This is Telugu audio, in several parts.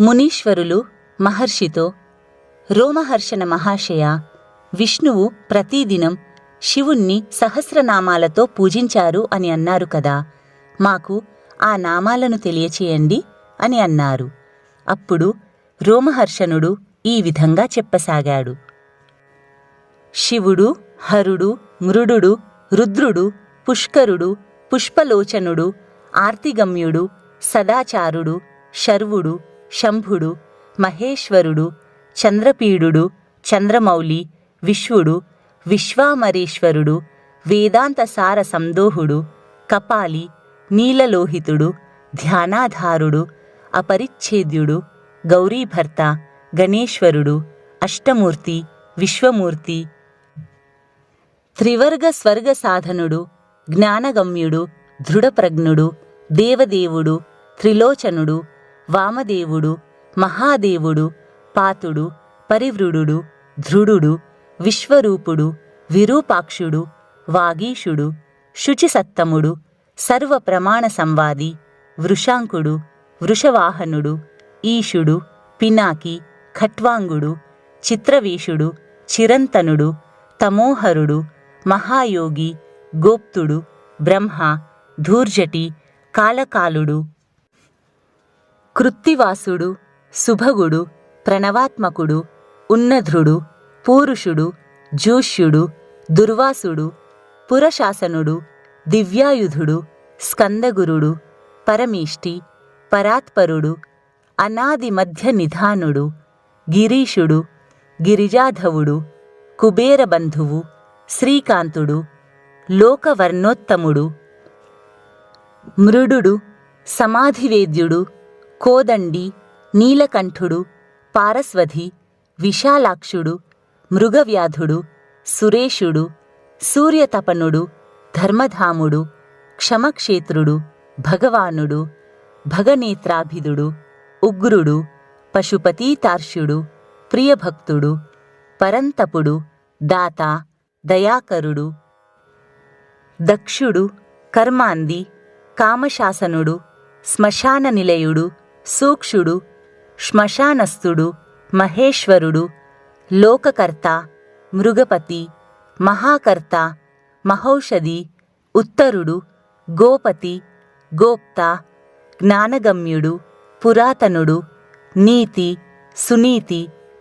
మునీశ్వరులు మహర్షితో రోమహర్షణ మహాశయ విష్ణువు ప్రతిదినం శివుణ్ణి సహస్రనామాలతో పూజించారు అని అన్నారు కదా. మాకు ఆ నామాలను తెలియచేయండి అని అన్నారు. అప్పుడు రోమహర్షణుడు ఈ విధంగా చెప్పసాగాడు. శివుడు హరుడు మృడుడు రుద్రుడు పుష్కరుడు పుష్పలోచనుడు ఆర్తిగమ్యుడు సదాచారుడు శర్వుడు శంభుడు మహేశ్వరుడు చంద్రపీడుడు చంద్రమౌళి విశ్వుడు విశ్వామరేశ్వరుడు వేదాంత సార సందోహుడు కపాలి నీలలోహితుడు ధ్యానాధారుడు అపరిచ్ఛేద్యుడు గౌరీభర్త గణేశ్వరుడు అష్టమూర్తి విశ్వమూర్తి త్రివర్గ స్వర్గ సాధనుడు జ్ఞానగమ్యుడు దృఢప్రజ్ఞుడు దేవదేవుడు త్రిలోచనుడు వామదేవుడు మహాదేవుడు పాతుడు పరివృడు ధృడుడు విశ్వరూపుడు విరూపాక్షుడు వాగీషుడు శుచిసత్తముడు సర్వ ప్రమాణ సంవాది వృషాంకుడు వృషవాహనుడు ఈశుడు పినాకి ఖట్వాంగుడు చిత్రవీషుడు చిరంతనుడు తమోహరుడు మహాయోగి గోప్తుడు బ్రహ్మ ధూర్జటి కాలకాలుడు కృత్తివాసుడు శుభగుడు ప్రణవాత్మకుడు ఉన్నధ్రుడు పూరుషుడు జూష్యుడు దుర్వాసుడు పురశాసనుడు దివ్యాయుధుడు స్కందగురుడు పరమీష్టి పరాత్పరుడు అనాది మధ్య నిధానుడు గిరీషుడు గిరిజాధవుడు కుబేరబంధువు శ్రీకాంతుడు లోకవర్ణోత్తముడు మృడుడు సమాధివేద్యుడు కోదండి నీలకంఠుడు పారస్వధి విశాలాక్షుడు మృగవ్యాధుడు సురేషుడు సూర్యతపనుడు ధర్మధాముడు క్షమక్షేత్రుడు భగవానుడు భగనేత్రాభిదుడు ఉగ్రుడు పశుపతీతార్ష్యుడు ప్రియభక్తుడు పరంతపుడు దాత దయాకరుడు దక్షుడు కర్మాంది కామశాసనుడు శ్మశాన నిలయుడు సూక్షుడు శ్మశానస్థుడు మహేశ్వరుడు లోకకర్త మృగపతి మహాకర్త మహౌషధి ఉత్తరుడు గోపతి గోప్త జ్ఞానగమ్యుడు పురాతనుడు నీతి సునీతి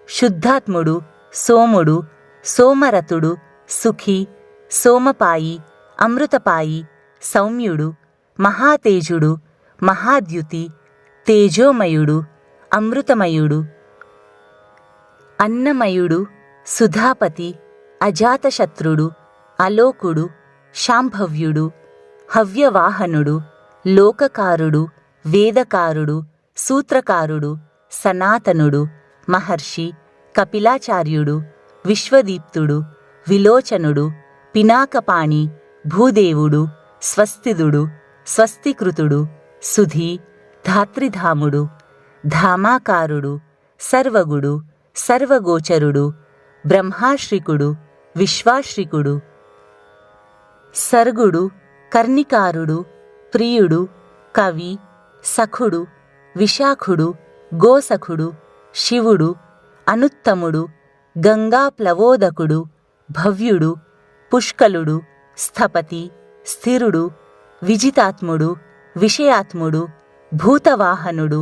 శుద్ధాత్ముడు సోముడు సోమరతుడు సుఖి సోమపాయి అమృతపాయి సౌమ్యుడు మహాతేజుడు మహాద్యుతి తేజోమయుడు అమృతమయుడు అన్నమయుడు సుధాపతి అజాతశత్రుడు అలోకుడు శాంభవ్యుడు హవ్యవాహనుడు లోకకారుడు వేదకారుడు సూత్రకారుడు సనాతనుడు మహర్షి కపిలాచార్యుడు విశ్వదీప్తుడు విలోచనుడు పినాకపాణి భూదేవుడు స్వస్తిదుడు స్వస్తికృతుడు సుధీ ధాత్రిధాముడు ధామాకారుడు సర్వగుడు సర్వగోచరుడు బ్రహ్మాశ్రికుడు విశ్వాశ్రికుడు. సర్గుడు కర్ణికారుడు ప్రియుడు కవి సఖుడు విశాఖుడు గోసఖుడు శివుడు అనుత్తముడు గంగా ప్లవోదకుడు భవ్యుడు పుష్కలుడు స్థపతి స్థిరుడు విజితాత్ముడు విషయాత్ముడు భూతవాహనుడు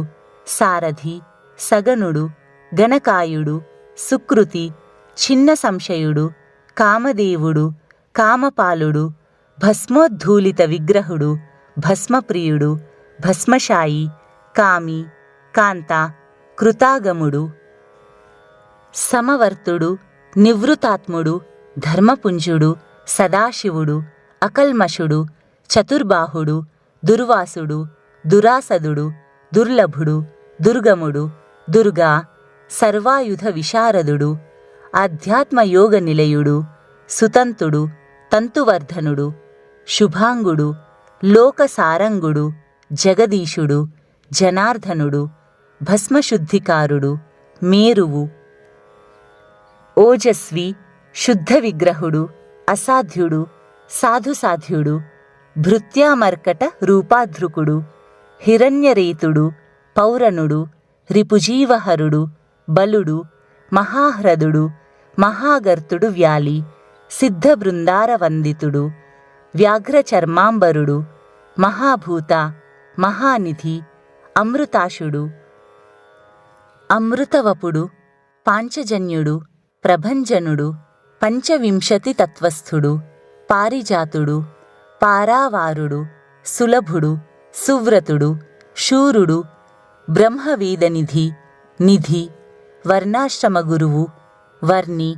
సారథి సగనుడు గణకాయుడు సుకృతి చిన్న సంశయుడు కామదేవుడు కామపాలుడు భస్మోద్ధూలిత విగ్రహుడు భస్మప్రియుడు భస్మశాయి కామి కాంత కృతాగముడు సమవర్తుడు నివృతాత్ముడు ధర్మపుంజుడు సదాశివుడు అకల్మషుడు చతుర్బాహుడు దుర్వాసుడు దురాసదుడు దుర్లభుడు దుర్గముడు దుర్గా సర్వాయుధ విశారదుడు ఆధ్యాత్మయోగ నిలయుడు సుతంతుడు తంతువర్ధనుడు శుభాంగుడు లోకసారంగుడు జగదీశుడు జనార్దనుడు భస్మశుద్ధికారుడు మేరువు ఓజస్వి శుద్ధ విగ్రహుడు అసాధ్యుడు సాధుసాధ్యుడు భృత్యామర్కట రూపాధృకుడు హిరణ్యరేతుడు పౌరనుడు రిపుజీవహరుడు బలుడు మహాహ్రదుడు మహాగర్తుడు వ్యాలి సిద్ధ బృందార వందితుడు వ్యాఘ్ర చర్మాంబరుడు మహాభూత మహానిధి అమృతాశుడు అమృతవపుడు పాంచజన్యుడు ప్రభంజనుడు పంచవింశతి తత్వస్థుడు పారిజాతుడు పారావారుడు సులభుడు సువ్రతుడు శూరుడు బ్రహ్మవేదనిధి నిధి వర్ణాశ్రమ గురువు వర్ణి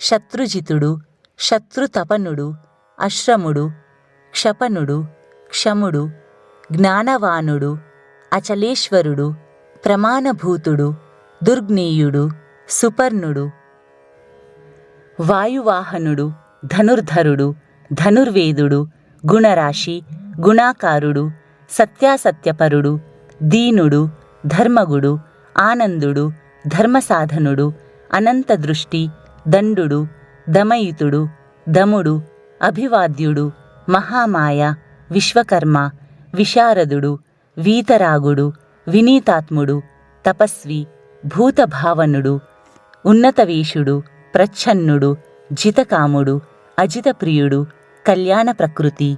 శత్రుజితుడు శత్రుతపనుడు అశ్రముడు క్షపణుడు క్షముడు జ్ఞానవానుడు అచలేశ్వరుడు ప్రమాణభూతుడు దుర్గ్నేయుడు సుపర్ణుడు వాయువాహనుడు ధనుర్ధరుడు ధనుర్వేదుడు గుణరాశి గుణాకారుడు సత్యాసత్యపరుడు దీనుడు ధర్మగుడు ఆనందుడు ధర్మసాధనుడు అనంతదృష్టి దండుడు దమయితుడు దముడు అభివాద్యుడు మహామాయ విశ్వకర్మ విశారదుడు వీతరాగుడు వినీతాత్ముడు తపస్వి భూతభావనుడు ఉన్నతవేషుడు ప్రచ్ఛన్నుడు జితకాముడు అజితప్రియుడు కళ్యాణ ప్రకృతి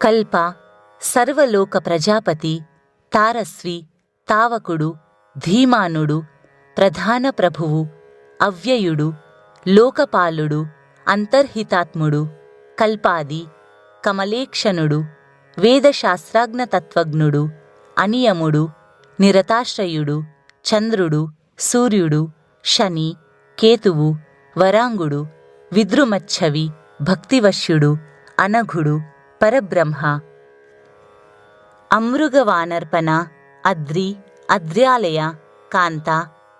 కల్ప సర్వలోక ప్రజాపతి తారస్వి తావకుడు ధీమానుడు ప్రధాన ప్రభువు అవ్యయుడు లోకపాలుడు అంతర్హితాత్ముడు కల్పాది కమలేక్షణుడు వేదశాస్త్రాజ్ఞ తత్వజ్ఞుడు అనియముడు నిరతాశ్రయుడు చంద్రుడు సూర్యుడు శని కేతువు వరాంగుడు విద్రుమచ్చవి భక్తివశ్యుడు అనఘుడు పరబ్రహ్మ అమృగవానర్పణ అద్రి అద్ర్యాలయ కాంత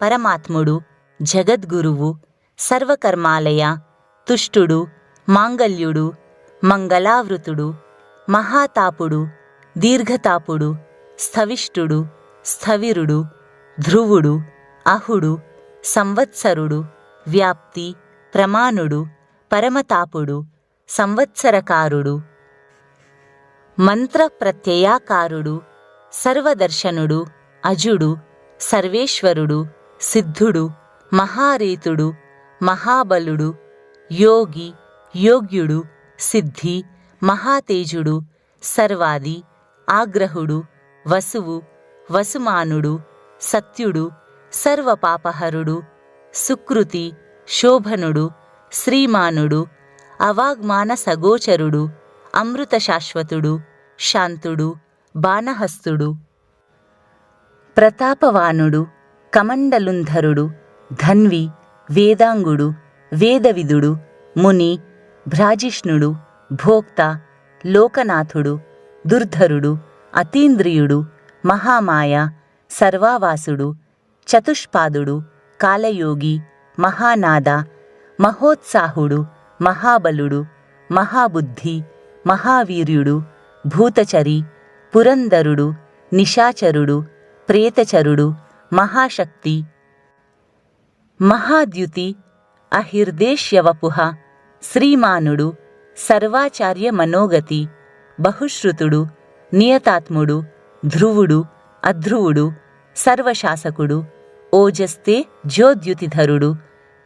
పరమాత్ముడు జగద్గురువు సర్వకర్మాలయ తుష్టుడు మాంగల్యుడు మంగళావృతుడు మహాతాపుడు దీర్ఘతాపుడు స్థవిష్ఠుడు స్థవిరుడు ధ్రువుడు అహుడు సంవత్సరుడు వ్యాప్తి ప్రమాణుడు పరమతాపుడు సంవత్సరకారుడు మంత్ర ప్రత్యయాకారుడు సర్వదర్శనుడు అజుడు సర్వేశ్వరుడు సిద్ధుడు మహారీతుడు మహాబలుడు యోగి యోగ్యుడు సిద్ధి మహాతేజుడు సర్వాది ఆగ్రహుడు వసువు వసుమానుడు సత్యుడు సర్వపాపహరుడు సుకృతి శోభనుడు శ్రీమానుడు అవాగ్మాన సగోచరుడు అమృత శాశ్వతుడు శాంతుడు బాణహస్తుడు ప్రతాపవానుడు కమండలుంధరుడు ధన్వి వేదాంగుడు వేదవిదుడు ముని భ్రాజిష్ణుడు భోక్త లోకనాథుడు దుర్ధరుడు అతీంద్రియుడు మహామాయ సర్వావాసుడు చతుష్పాదుడు కాలయోగి మహానాద మహోత్సాహుడు మహాబలుడు మహాబుద్ధి మహావీర్యుడు భూతచరి పురందరుడు నిశాచరుడు ప్రేతచరుడు మహాశక్తి మహాద్యుతి అహిర్దేశ్యవపుహ శ్రీమానుడు సర్వాచార్య మనోగతి బహుశ్రుతుడు నియతాత్ముడు ధ్రువుడు అధ్రువుడు సర్వశాసకుడు ఓజస్తే జ్యోద్యుతిధరుడు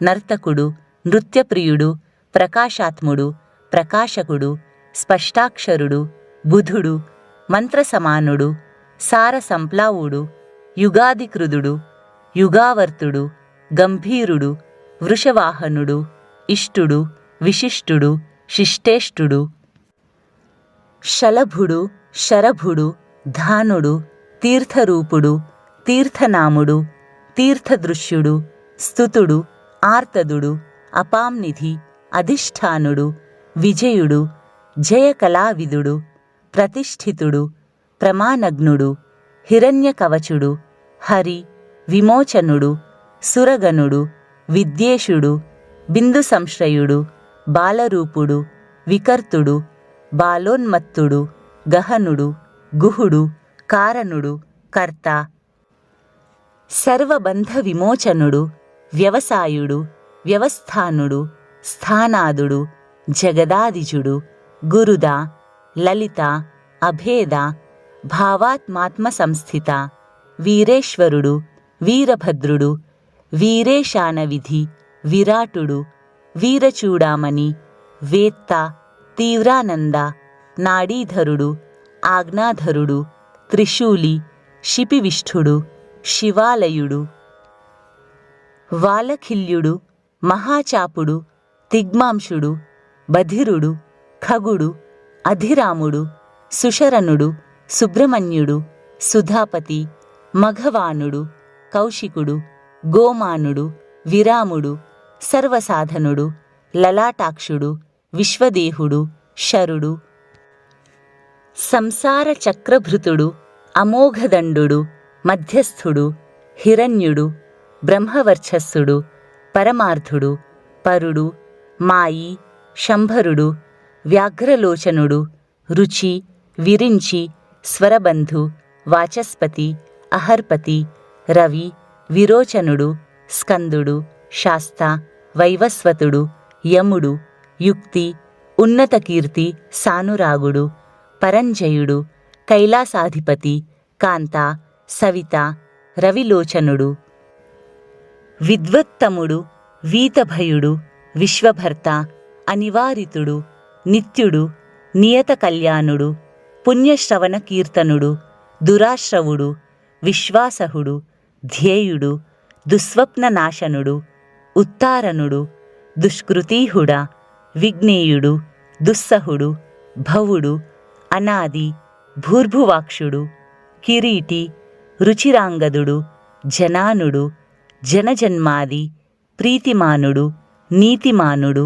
నర్తకుడు నృత్యప్రియుడు ప్రకాశాత్ముడు ప్రకాశకుడు స్పష్టాక్షరుడు బుధుడు మంత్రసమానుడు సారసంప్లావుడు యుగాదికృదుడు యుగావర్తుడు గంభీరుడు వృషవాహనుడు ఇష్టుడు విశిష్టుడు శిష్టేష్టుడు శలభుడు శరభుడు ధానుడు తీర్థరూపుడు తీర్థనాముడు తీర్థదృశ్యుడు స్తుతుడు ఆర్తదుడు అపాంనిధి అధిష్టానుడు విజయుడు జయకళావిదుడు ప్రతిష్ఠితుడు ప్రమానగ్నుడు హిరణ్యకవచుడు హరి విమోచనుడు సురగనుడు విద్యేషుడు బిందు సంశ్రయుడు బాలరూపుడు వికర్తుడు బాలోన్మత్తుడు గహనుడు గుహుడు కారణుడు కర్త సర్వబంధ విమోచనుడు వ్యవసాయుడు వ్యవస్థానుడు స్థానాదుడు జగదాదిజుడు గురుదా లలిత అభేద భావాత్మాత్మ సంస్థిత వీరేశ్వరుడు వీరభద్రుడు వీరేశానవిధి విరాటుడు వీరచూడామణి వేత్త తీవ్రానంద నాడీధరుడు ఆజ్ఞాధరుడు త్రిశూలి శిపివిష్ఠుడు శివాలయుడు వాలఖిల్యుడు మహాచాపుడు తిగ్మాంశుడు బధిరుడు ఖగుడు అధిరాముడు సుశరణుడు సుబ్రహ్మణ్యుడు సుధాపతి మఘవానుడు కౌశికుడు గోమానుడు విరాముడు సర్వసాధనుడు లలాటాక్షుడు విశ్వదేహుడు శరుడు సంసార చక్రభృతుడు అమోఘదండు మధ్యస్థుడు హిరణ్యుడు బ్రహ్మవర్చస్సుడు పరమార్థుడు పరుడు మాయి శంభరుడు వ్యాఘ్రలోచనుడు రుచి విరించి స్వరబంధు వాచస్పతి అహర్పతి రవి విరోచనుడు స్కందుడు శాస్త వైవస్వతుడు యముడు యుక్తి ఉన్నతకీర్తి సానురాగుడు పరంజయుడు కైలాసాధిపతి కాంత సవిత రవిలోచనుడు. విద్వత్తముడు వీతభయుడు విశ్వభర్త అనివారితుడు. నిత్యుడు నియత కళ్యాణుడు పుణ్యశ్రవణ కీర్తనుడు దురాశ్రవుడు విశ్వాసహుడు ధ్యేయుడు దుస్వప్ననాశనుడు ఉత్తారణుడు దుష్కృతీహుడ విఘ్నేయుడు దుస్సహుడు భవుడు అనాది భూర్భువాక్షుడు కిరీటి రుచిరాంగదుడు జనానుడు జనజన్మాది ప్రీతిమానుడు నీతిమానుడు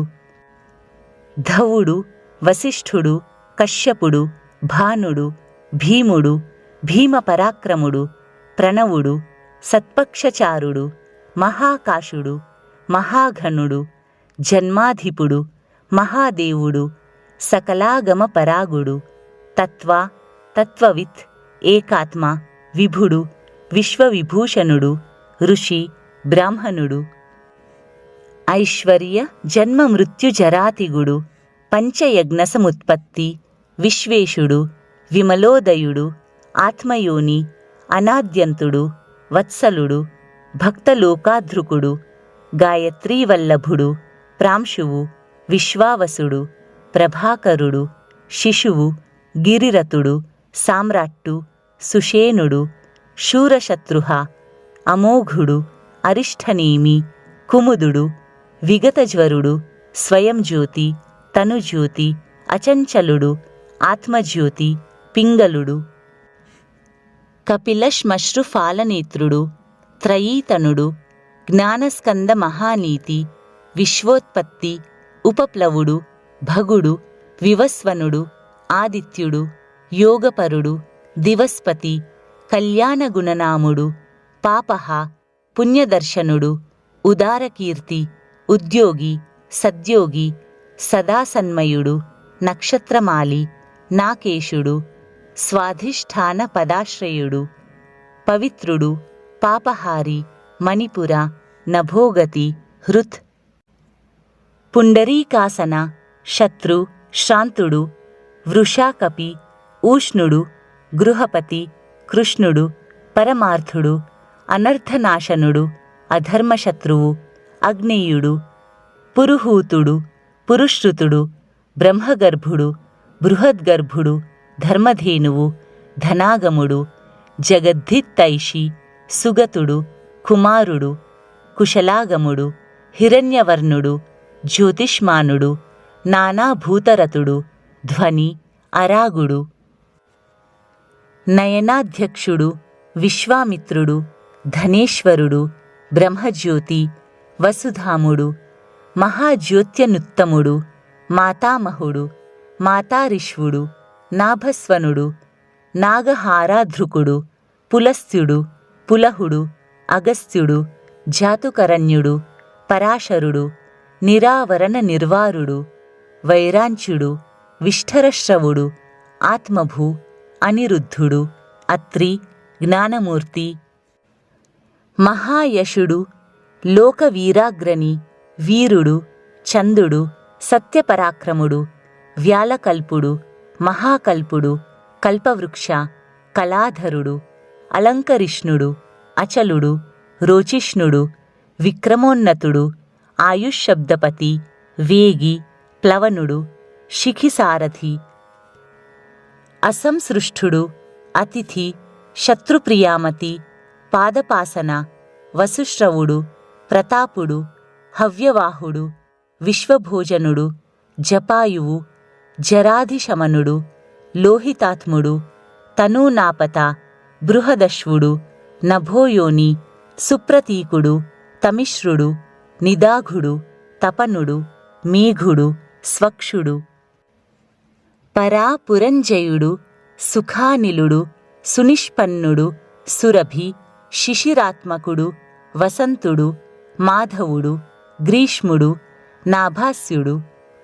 ధవుడు వశిష్ఠుడు కశ్యపుడు భానుడు భీముడు భీమపరాక్రముడు ప్రణవుడు సత్పక్షచారుడు మహాకాశుడు మహాఘనుడు జన్మాధిపుడు మహాదేవుడు సకలాగమ పరాగుడు తత్వ తత్వవిత్ ఏకాత్మ విభుడు విశ్వవిభూషణుడు ఋషి బ్రాహ్మణుడు ఐశ్వర్య జన్మ మృత్యు జరాతిగుడు పంచయజ్ఞ సముత్పత్తి విశ్వేశుడు విమలోదయుడు ఆత్మయోని అనాద్యంతుడు వత్సలుడు భక్తలోకాధృకుడు గాయత్రీవల్లభుడు ప్రాంశువు విశ్వావసుడు ప్రభాకరుడు శిశువు గిరిరథుడు సామ్రాట్టు సుషేనుడు శూరశత్రుహ అమోఘుడు అరిష్టనేమి కుముదుడు విగతజ్వరుడు స్వయంజ్యోతి తనుజ్యోతి అచంచలుడు ఆత్మజ్యోతి పింగళుడు. కపిలశ్మశ్రుఫాలనేత్రుడు త్రయీతనుడు జ్ఞానస్కంద మహానీతి విశ్వోత్పత్తి ఉపప్లవుడు భగుడు వివస్వనుడు ఆదిత్యుడు యోగపరుడు దివస్పతి కళ్యాణగుణనాముడు పాపహ పుణ్యదర్శనుడు ఉదారకీర్తి ఉద్యోగి సద్యోగి సదాసన్మయుడు నక్షత్రమాలి నాకేశుడు స్వాధిష్టాన పదాశ్రయుడు పవిత్రుడు పాపహారి మణిపుర నభోగతి హృత్ పుండరీకాసన శత్రు శాంతుడు వృషాకపి ఊష్ణుడు గృహపతి కృష్ణుడు పరమార్థుడు అనర్థనాశనుడు అధర్మశత్రువు అగ్నేయుడు పురుహూతుడు పురుశ్రుతుడు బ్రహ్మగర్భుడు బృహద్గర్భుడు ధర్మధేనువు ధనాగముడు జగద్ధిత్తైషి సుగతుడు కుమారుడు కుశలాగముడు హిరణ్యవర్ణుడు జ్యోతిష్మానుడు నానాభూతరతుడు ధ్వని అరాగుడు నయనాధ్యక్షుడు విశ్వామిత్రుడు ధనేశ్వరుడు బ్రహ్మజ్యోతి వసుధాముడు మహాజ్యోత్యనుత్తముడు మాతామహుడు మాతారిష్వుడు నాభస్వనుడు నాగహారాధృకుడు పులస్త్యుడు పులహుడు అగస్త్యుడు జాతుకరణ్యుడు పరాశరుడు నిరావరణ నిర్వారుడు వైరాంచుడు విష్ఠరశ్రవుడు ఆత్మభూ అనిరుద్ధుడు అత్రి జ్ఞానమూర్తి మహాయశుడు లోకవీరాగ్రణి వీరుడు చందుడు సత్యపరాక్రముడు వ్యాలకల్పుడు మహాకల్పుడు కల్పవృక్ష కళాధరుడు అలంకరిష్ణుడు అచలుడు రోచిష్ణుడు విక్రమోన్నతుడు ఆయుష్శబ్దపతి వేగి ప్లవనుడు శిఖిసారథి అసంసృష్ఠుడు అతిథి శత్రుప్రియామతి పాదపాసన వసుశ్రవుడు ప్రతాపుడు హవ్యవాహుడు విశ్వభోజనుడు జపాయువు జరాధిశమనుడు లోహితాత్ముడు తనూనాపత బృహదశ్వుడు నభోయోని సుప్రతీకుడు తమిశ్రుడు నిదాఘుడు తపనుడు మేఘుడు స్వక్షుడు. పరాపురంజయుడు సుఖానిలుడు సునిష్పన్నుడు సురభి శిశిరాత్మకుడు వసంతుడు మాధవుడు గ్రీష్ముడు నాభాస్యుడు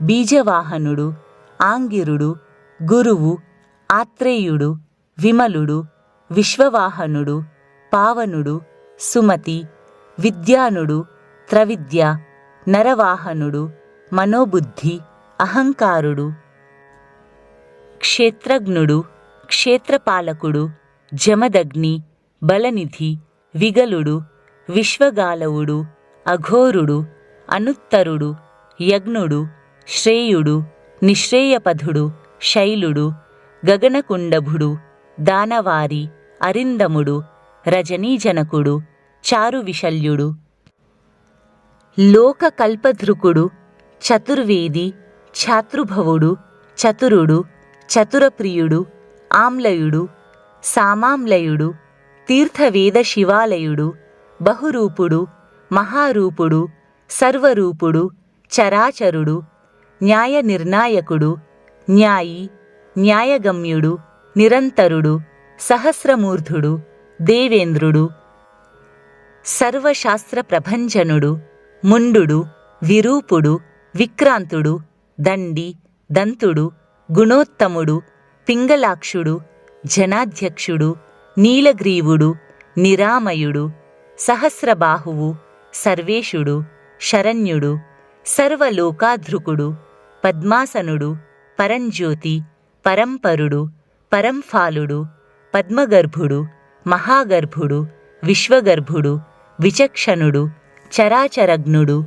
బీజవాహనుడు ఆంగిరుడు గురువు ఆత్రేయుడు విమలుడు విశ్వవాహనుడు పావనుడు సుమతి విద్యానుడు త్రవిద్య నరవాహనుడు మనోబుద్ధి అహంకారుడు క్షేత్రజ్ఞుడు క్షేత్రపాలకుడు జమదగ్ని బలనిధి విగలుడు విశ్వగాలవుడు అఘోరుడు అనుత్తరుడు యజ్ఞుడు శ్రేయుడు నిశ్రేయపధుడు శైలుడు గగనకుండభుడు దానవారి అరిందముడు రజనీజనకుడు చారువిశల్యుడు. లోకకల్పధృకుడు చతుర్వేది ఛాతృభవుడు చతురుడు చతురప్రియుడు ఆమ్లయుడు సామాంలయుడు తీర్థవేద శివాలయుడు బహురూపుడు మహారూపుడు సర్వరూపుడు చరాచరుడు న్యాయ నిర్ణాయకుడు న్యాయి న్యాయగమ్యుడు నిరంతరుడు సహస్రమూర్ధుడు దేవేంద్రుడు సర్వశాస్త్ర ప్రభంజనుడు ముండు విరూపుడు విక్రాంతుడు దండి దంతుడు గుణోత్తముడు పింగళాక్షుడు జనాధ్యక్షుడు నీలగ్రీవుడు నిరామయుడు సహస్రబాహువు సర్వేషుడు శరణ్యుడు సర్వలోకాధృకుడు పద్మాసనుడు పరంజ్యోతి పరంపరుడు పరంఫాలుడు పద్మగర్భుడు మహాగర్భుడు విశ్వగర్భుడు విచక్షణుడు చరాచరజ్ఞుడు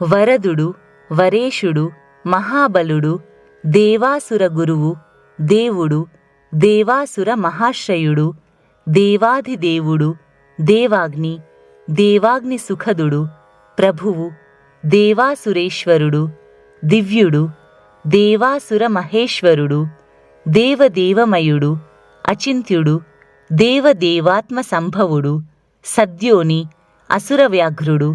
వరదుడు వరేషుడు మహాబలుడు దేవాసుర గురువు దేవుడు దేవాసుర మహాశ్రయుడు దేవాధిదేవుడు దేవాగ్ని దేవాగ్ని సుఖదుడు ప్రభువు దేవాసురేశ్వరుడు దివ్యుడు దేవాసుర మహేశ్వరుడు దేవదేవమయుడు అచింత్యుడు దేవదేవాత్మ సంభవుడు సద్యోని అసురవ్యాఘ్రుడు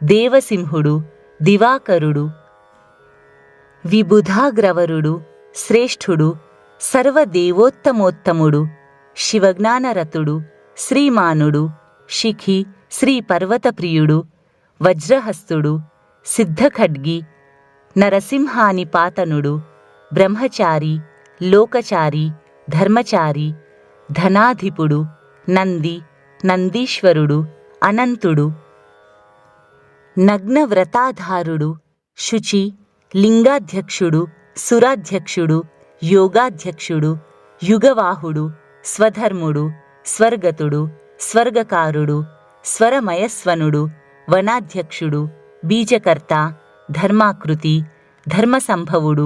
దేవసింహుడు దివాకరుడు విబుధాగ్రవరుడు శ్రేష్ఠుడు సర్వదేవోత్తమోత్తముడు శివజ్ఞానరతుడు శ్రీమానుడు శిఖి శ్రీ పర్వతప్రియుడు వజ్రహస్తుడు సిద్ధఖడ్గి నరసింహాని పాతనుడు బ్రహ్మచారి లోకచారి ధర్మచారి ధనాధిపుడు నంది నందీశ్వరుడు అనంతుడు నగ్నవ్రతాధారుడు శుచి లింగాధ్యక్షుడు సురాధ్యక్షుడు యోగాధ్యక్షుడు యుగవాహుడు స్వధర్ముడు స్వర్గతుడు స్వర్గకారుడు స్వరమయస్వనుడు వనాధ్యక్షుడు బీజకర్త ధర్మాకృతి ధర్మసంభవుడు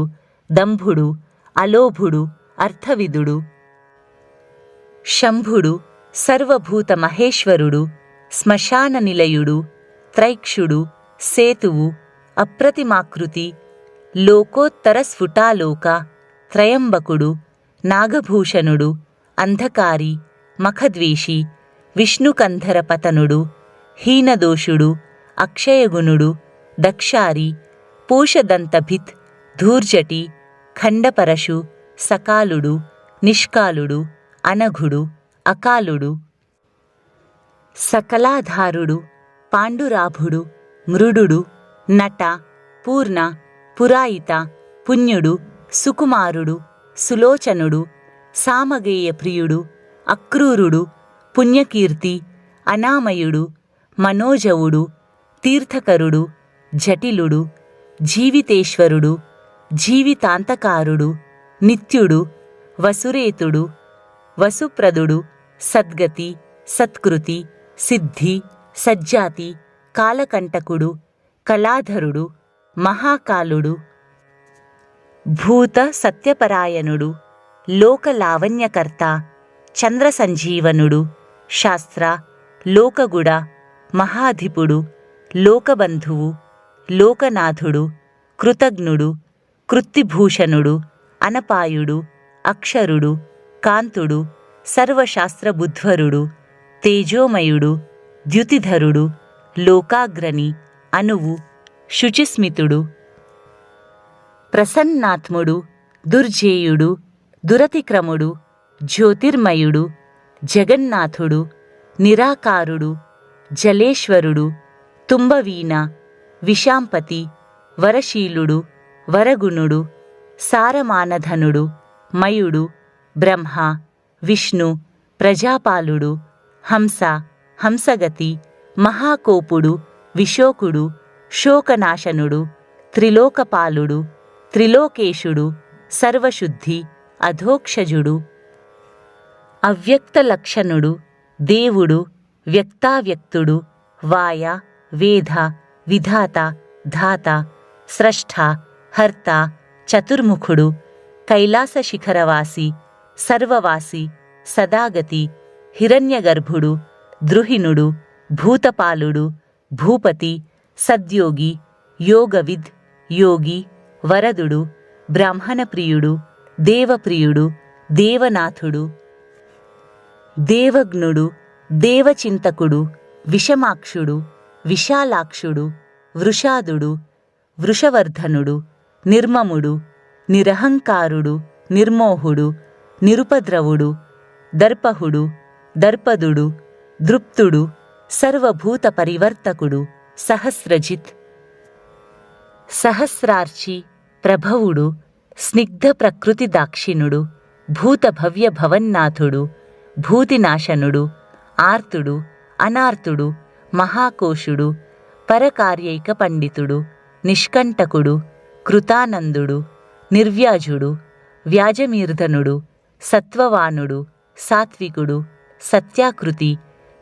దంభుడు అలోభుడు అర్థవిదుడు శంభుడు సర్వభూత మహేశ్వరుడు శ్మశాన నిలయుడు త్రైక్షుడు సేతువు అప్రతిమాకృతి లోకోత్తర స్ఫుటాలోక త్రయంబకుడు నాగభూషణుడు అంధకారి మఖద్వేషి విష్ణుకంధర పతనుడు హీనదోషుడు అక్షయగుణుడు దక్షారి పూషదంతభిత్ ధూర్జటి ఖండపరశు సకాలుడు నిష్కాలుడు అనఘుడు అకాలుడు సకలాధారుడు పాండురాభుడు మృడుడు నట పూర్ణ పురాయిత పుణ్యుడు సుకుమారుడు సులోచనుడు సామగేయ ప్రియుడు అక్రూరుడు పుణ్యకీర్తి అనామయుడు మనోజవుడు తీర్థకరుడు జటిలుడు జీవితేశ్వరుడు జీవితాంతకారుడు నిత్యుడు వసురేతుడు వసుప్రదుడు సద్గతి సత్కృతి సిద్ధి సజ్జాతి కాలకంటకుడు కళాధరుడు మహాకాలుడు భూత సత్యపరాయణుడు లోకలావణ్యకర్త చంద్ర సంజీవనుడు శాస్త్ర లోకగుడ మహాధిపుడు లోకబంధువు లోకనాథుడు కృతజ్ఞుడు కృత్తిభూషణుడు అనపాయుడు అక్షరుడు కాంతుడు సర్వశాస్త్రబుధ్వరుడు తేజోమయుడు ద్యుతిధరుడు లోకాగ్రణి అనువు శుచిస్మితుడు ప్రసన్నాత్ముడు దుర్జేయుడు దురతిక్రముడు జ్యోతిర్మయుడు జగన్నాథుడు నిరాకారుడు జలేశ్వరుడు తుంబవీణ విశాంపతి వరశీలుడు వరగుణుడు సారమానధనుడు మయుడు బ్రహ్మ విష్ణు ప్రజాపాలుడు హంస హంసగతి మహాకోపుడు విశోకుడు శోకనాశనుడు త్రిలోకపాలుడు త్రిలోకేశుడు సర్వశుద్ధి అధోక్షజుడు అవ్యక్త లక్షణుడు దేవుడు వ్యక్తావ్యక్తుడు వాయ వేద విధాత ధాత స్రష్ట హర్త చతుర్ముఖుడు కైలాస శిఖరవాసి సర్వవాసి సదాగతి హిరణ్యగర్భుడు ద్రుహిణుడు భూతపాలుడు భూపతి సద్యోగి యోగవిద్ యోగి వరదుడు బ్రాహ్మణప్రియుడు దేవప్రియుడు దేవనాథుడు దేవజ్ఞుడు దేవచింతకుడు విషమాక్షుడు విశాలాక్షుడు వృషాదుడు వృషవర్ధనుడు నిర్మముడు నిరహంకారుడు నిర్మోహుడు నిరుపద్రవుడు దర్పహుడు దర్పదుడు దృప్తుడు సర్వభూత పరివర్తకుడు సహస్రజిత్ సహస్రార్చి ప్రభవుడు స్నిగ్ధ ప్రకృతి దాక్షిణుడు భూత భవ్య భవన్నాథుడు భూతినాశనుడు ఆర్తుడు అనార్తుడు మహాకోశుడు పరకార్యైక పండితుడు నిష్కంటకుడు కృతానందుడు నిర్వ్యాజుడు వ్యాజమీర్ధనుడు సత్వవానుడు సాత్వికుడు సత్యాకృతి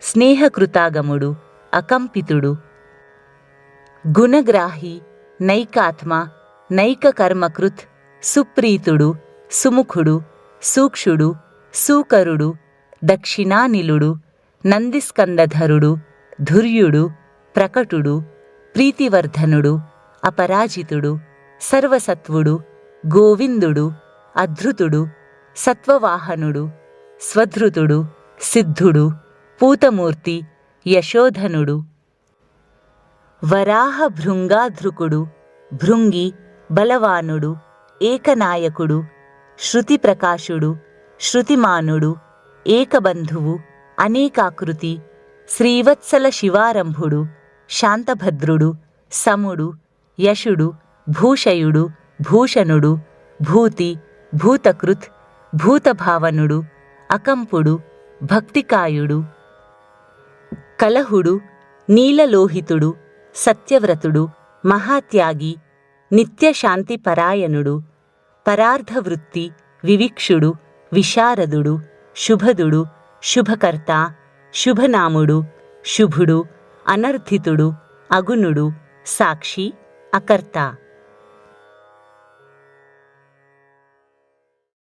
స్నేహకృతాగముడు అకంపితుడు గుణగ్రాహి నైకాత్మ నైక కర్మకృత్ సుప్రీతుడు సుముఖుడు సూక్షుడు సూకరుడు దక్షిణానిలుడు నందిస్కందధరుడు ధుర్యుడు ప్రకటుడు ప్రీతివర్ధనుడు అపరాజితుడు సర్వసత్వుడు గోవిందుడు అధృతుడు సత్వవాహనుడు స్వధృతుడు సిద్ధుడు పూతమూర్తి యశోధనుడు. వరాహ భృంగాధృకుడు భృంగి బలవానుడు ఏకనాయకుడు శృతిప్రకాశుడు శృతిమానుడు ఏకబంధువు అనేకాకృతి శ్రీవత్సల శివారంభుడు శాంతభద్రుడు సముడు యశుడు భూషయుడు భూషణుడు భూతి భూతకృత్ భూతభావనుడు అకంపుడు భక్తికాయుడు కలహుడు నీలలోహితుడు సత్యవ్రతుడు మహాత్యాగి నిత్యశాంతి పరాయణుడు పరార్ధవృత్తి వివిక్షుడు విశారదుడు శుభదుడు శుభకర్త శుభనాముడు శుభుడు అనర్థితుడు అగుణుడు సాక్షి అకర్త